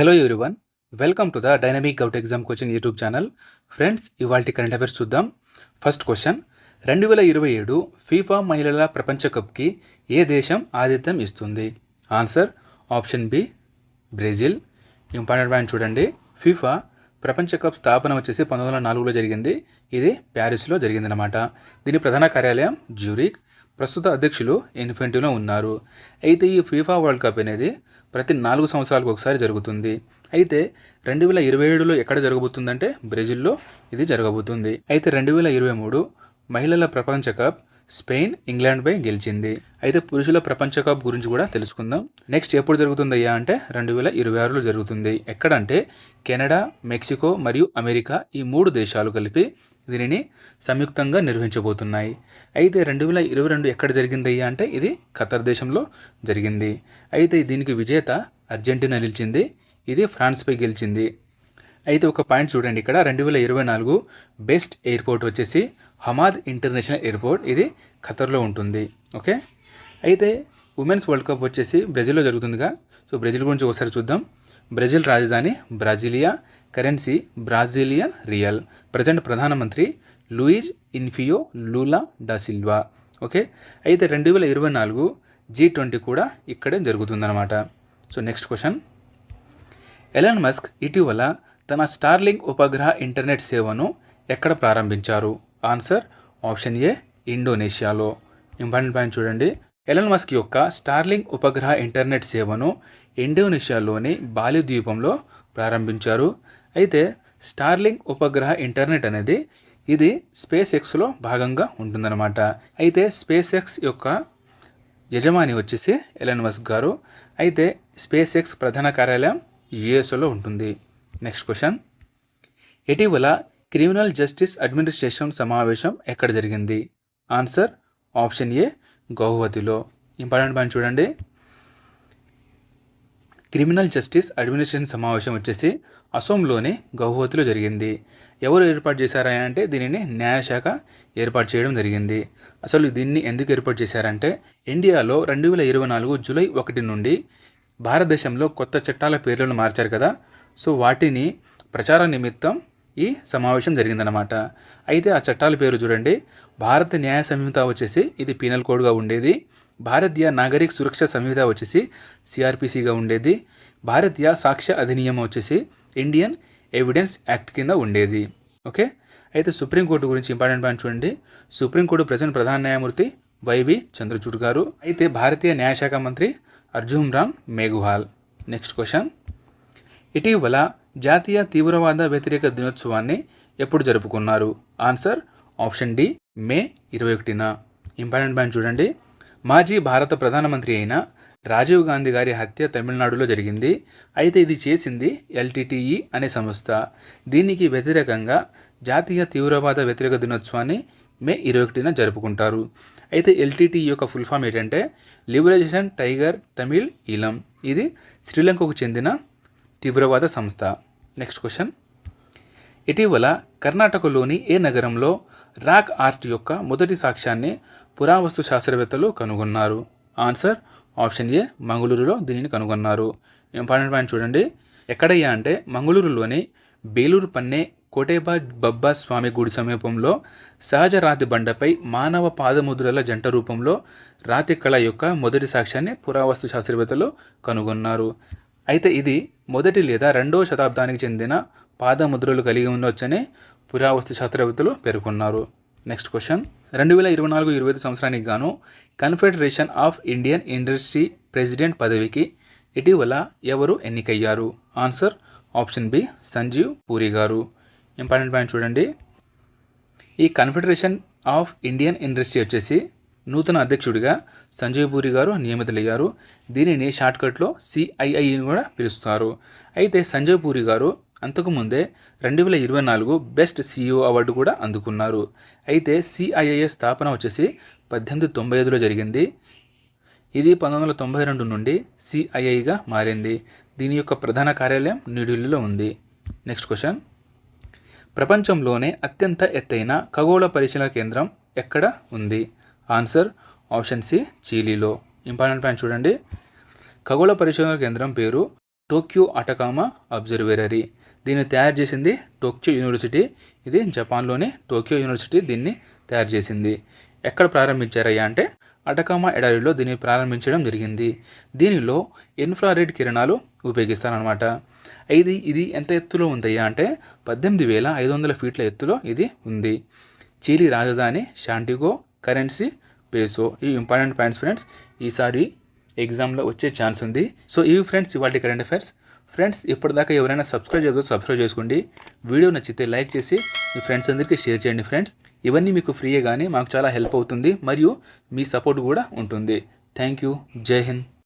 Hello everyone welcome to the dynamic out exam coaching YouTube channel friends ఇవాళ current affairs చూద్దాం. First question రెండు వేల ఇరవై ఏడు ఫీఫా మహిళల ప్రపంచ కప్కి ఏ దేశం ఆతిథ్యం ఇస్తుంది? Answer option B Brazil important point చూడండి. ఫీఫా ప్రపంచ కప్ స్థాపన వచ్చేసి పంతొమ్మిది వందల నాలుగులో జరిగింది. ఇది ప్యారిస్లో జరిగిందనమాట దీని ప్రధాన కార్యాలయం జ్యూరిక్ ప్రస్తుత అధ్యక్షులు ఇన్ఫెంటివ్లో ఉన్నారు. అయితే ఈ ఫీఫా వరల్డ్ కప్ అనేది ప్రతి నాలుగు సంవత్సరాలకు ఒకసారి జరుగుతుంది. అయితే రెండు వేల ఇరవై ఏడులో ఎక్కడ జరగబోతుందంటే బ్రెజిల్లో ఇది జరగబోతుంది. అయితే రెండు వేల ఇరవై మూడు మహిళల ప్రపంచ కప్ స్పెయిన్ ఇంగ్లాండ్పై గెలిచింది. అయితే పురుషుల ప్రపంచ కప్ గురించి కూడా తెలుసుకుందాం. నెక్స్ట్ ఎప్పుడు జరుగుతుందయ్యా అంటే రెండు వేల ఇరవై ఆరులో జరుగుతుంది. ఎక్కడంటే కెనడా మెక్సికో మరియు అమెరికా ఈ మూడు దేశాలు కలిపి దీనిని సంయుక్తంగా నిర్వహించబోతున్నాయి. అయితే రెండు వేల ఇరవై రెండు ఎక్కడ జరిగిందయ్యా అంటే ఇది ఖతర్ దేశంలో జరిగింది. అయితే దీనికి విజేత అర్జెంటీనా నిలిచింది. ఇది ఫ్రాన్స్పై గెలిచింది. అయితే ఒక పాయింట్ చూడండి ఇక్కడ. రెండు వేల ఇరవై నాలుగు బెస్ట్ ఎయిర్పోర్ట్ వచ్చేసి హమాద్ ఇంటర్నేషనల్ ఎయిర్పోర్ట్ ఇది ఖతర్లో ఉంటుంది. ఓకే? అయితే ఉమెన్స్ వరల్డ్ కప్ వచ్చేసి బ్రెజిల్లో జరుగుతుందిగా. సో బ్రెజిల్ గురించి ఒకసారి చూద్దాం. బ్రెజిల్ రాజధాని Brasilia currency Brazilian real. Present ప్రధానమంత్రి Luiz Inacio Lula da Silva. Okay? అయితే రెండు వేల ఇరవై నాలుగు జీ ట్వంటీ కూడా ఇక్కడే జరుగుతుందన్నమాట. So next question. Elon Musk ఇటీవల తన స్టార్లింగ్ ఉపగ్రహ ఇంటర్నెట్ సేవను ఎక్కడ ప్రారంభించారు? ఆన్సర్ ఆప్షన్ ఏ ఇండోనేషియాలో ఇంపార్టెంట్ పాయింట్ చూడండి. ఎలన్ మస్క్ యొక్క స్టార్లింగ్ ఉపగ్రహ ఇంటర్నెట్ సేవను ఇండోనేషియాలోని బాలి ద్వీపంలో ప్రారంభించారు. అయితే స్టార్లింగ్ ఉపగ్రహ ఇంటర్నెట్ అనేది ఇది స్పేస్ ఎక్స్లో భాగంగా ఉంటుందన్నమాట. అయితే స్పేస్ ఎక్స్ యొక్క యజమాని వచ్చేసి ఎలన్ మస్క్ గారు. అయితే స్పేస్ ఎక్స్ ప్రధాన కార్యాలయం యుఎస్లో ఉంటుంది. నెక్స్ట్ క్వశ్చన్ ఇటీవల క్రిమినల్ జస్టిస్ అడ్మినిస్ట్రేషన్ సమావేశం ఎక్కడ జరిగింది? ఆన్సర్ ఆప్షన్ ఏ గౌహవతిలో. ఇంపార్టెంట్ పాయింట్ చూడండి. క్రిమినల్ జస్టిస్ అడ్మినిస్ట్రేషన్ సమావేశం వచ్చేసి అసోంలోని గౌహవతిలో జరిగింది. ఎవరు ఏర్పాటు చేశారా అంటే దీనిని న్యాయశాఖ ఏర్పాటు చేయడం జరిగింది. అసలు దీన్ని ఎందుకు ఏర్పాటు చేశారంటే ఇండియాలో రెండు వేల ఇరవై నాలుగు జూలై ఒకటి నుండి భారతదేశంలో కొత్త చట్టాల పేర్లను మార్చారు కదా. సో వాటిని ప్రచార నిమిత్తం ఈ సమావేశం జరిగిందనమాట అయితే ఆ చట్టాల పేరు చూడండి. భారత న్యాయ సంహిత వచ్చేసి ఇది పీనల్ కోడ్గా ఉండేది. భారతీయ నాగరిక సురక్ష సంహిత వచ్చేసి సిఆర్పిసిగా ఉండేది. భారతీయ సాక్ష్య అధినియమం వచ్చేసి ఇండియన్ ఎవిడెన్స్ యాక్ట్ కింద ఉండేది. ఓకే? అయితే సుప్రీంకోర్టు గురించి ఇంపార్టెంట్ పాయింట్ చూడండి. సుప్రీంకోర్టు ప్రజెంట్ ప్రధాన న్యాయమూర్తి వైవి చంద్రచూడ్ గారు. అయితే భారతీయ న్యాయశాఖ మంత్రి అర్జున్ రామ్ మేఘువాల్. Next question. ఇటీవల జాతీయ తీవ్రవాద వ్యతిరేక దినోత్సవాన్ని ఎప్పుడు జరుపుకున్నారు? ఆన్సర్ ఆప్షన్ డి మే ఇరవై ఒకటిన. ఇంపార్టెంట్ పాయింట్ చూడండి. మాజీ భారత ప్రధానమంత్రి అయిన రాజీవ్ గాంధీ గారి హత్య తమిళనాడులో జరిగింది. అయితే ఇది చేసింది ఎల్టీటీఈ అనే సంస్థ. దీనికి వ్యతిరేకంగా జాతీయ తీవ్రవాద వ్యతిరేక దినోత్సవాన్ని మే ఇరవై ఒకటిన జరుపుకుంటారు. అయితే ఎల్టీటీ యొక్క ఫుల్ ఫామ్ ఏంటంటే లిబరేషన్ టైగర్ తమిళ్ ఈలం ఇది శ్రీలంకకు చెందిన తీవ్రవాద సంస్థ. నెక్స్ట్ క్వశ్చన్ ఇటీవల కర్ణాటకలోని ఏ నగరంలో రాక్ ఆర్ట్ యొక్క మొదటి సాక్ష్యాన్ని పురావస్తు శాస్త్రవేత్తలు కనుగొన్నారు? ఆన్సర్ ఆప్షన్ ఏ మంగళూరులో దీనిని కనుగొన్నారు. ఇంపార్టెంట్ పాయింట్ చూడండి. ఎక్కడయ్యా అంటే మంగళూరులోని బేలూరు పన్నె కోటేబా బబ్బా స్వామి గుడి సమీపంలో సహజ రాతి బండపై మానవ పాదముద్రల జంట రూపంలో రాతి కళ యొక్క మొదటి సాక్ష్యాన్ని పురావస్తు శాస్త్రవేత్తలు కనుగొన్నారు. అయితే ఇది మొదటి లేదా రెండవ శతాబ్దానికి చెందిన పాదముద్రలు కలిగి ఉండవచ్చని పురావస్తు శాస్త్రవేత్తలు పేర్కొన్నారు. నెక్స్ట్ క్వశ్చన్ రెండు వేల ఇరవై నాలుగు ఇరవై ఐదు సంవత్సరానికి గాను confederation of Indian industry president పదవికి ఇటీవల ఎవరు ఎన్నికయ్యారు? Answer option B Sanjiv Puri గారు. ఇంపార్టెంట్ పాయింట్ చూడండి. ఈ కన్ఫెడరేషన్ ఆఫ్ ఇండియన్ ఇండస్ట్రీ వచ్చేసి నూతన అధ్యక్షుడిగా సంజయ్ పూరి గారు నియమితులయ్యారు. దీనిని షార్ట్కట్లో సిఐఐని కూడా పిలుస్తారు. అయితే సంజయ్ పూరి గారు అంతకుముందే రెండు వేల ఇరవై నాలుగు బెస్ట్ సీఈఓ అవార్డు కూడా అందుకున్నారు. అయితే సిఐఐఏ స్థాపన వచ్చేసి పద్దెనిమిది తొంభై ఐదులో జరిగింది. ఇది పంతొమ్మిది వందల తొంభై రెండు నుండి సిఐఐగా మారింది. దీని యొక్క ప్రధాన కార్యాలయం న్యూఢిల్లీలో ఉంది. Next question. ప్రపంచంలోనే అత్యంత ఎత్తైన ఖగోళ పరిశీలన కేంద్రం ఎక్కడ ఉంది? ఆన్సర్ ఆప్షన్ సి చీలీలో. ఇంపార్టెంట్ పాయింట్ చూడండి. ఖగోళ పరిశోధన కేంద్రం పేరు టోక్యో అటకామా అబ్జర్వేరరీ. దీన్ని తయారు చేసింది టోక్యో యూనివర్సిటీ. ఇది జపాన్లోని టోక్యో యూనివర్సిటీ దీన్ని తయారు చేసింది. ఎక్కడ ప్రారంభించారయ్యా అంటే అటకామా ఎడారిలో దీన్ని ప్రారంభించడం జరిగింది. దీనిలో ఇన్ఫ్రారెడ్ కిరణాలు ఉపయోగిస్తారనమాట ఇది ఇది ఎంత ఎత్తులో ఉందయ్యా అంటే పద్దెనిమిది వేల ఐదు వందల ఫీట్ల ఎత్తులో ఇది ఉంది. చీలి రాజధాని శాంటిగో కరెన్సీ పేసో ఈ ఇంపార్టెంట్ పాయింట్స్ ఫ్రెండ్స్ ఈసారి ఎగ్జామ్లో వచ్చే ఛాన్స్ ఉంది. సో ఇవి ఫ్రెండ్స్ ఇవాళ కరెంట్ అఫైర్స్ ఫ్రెండ్స్ ఇప్పటిదాకా ఎవరైనా సబ్స్క్రైబ్ చేయదో సబ్స్క్రైబ్ చేసుకోండి. వీడియో నచ్చితే లైక్ చేసి మీ ఫ్రెండ్స్ అందరికీ షేర్ చేయండి ఫ్రెండ్స్ ఇవన్నీ మీకు ఫ్రీయే కానీ మాకు చాలా హెల్ప్ అవుతుంది. మరియు మీ సపోర్ట్ కూడా ఉంటుంది. థ్యాంక్ యూ జై హింద్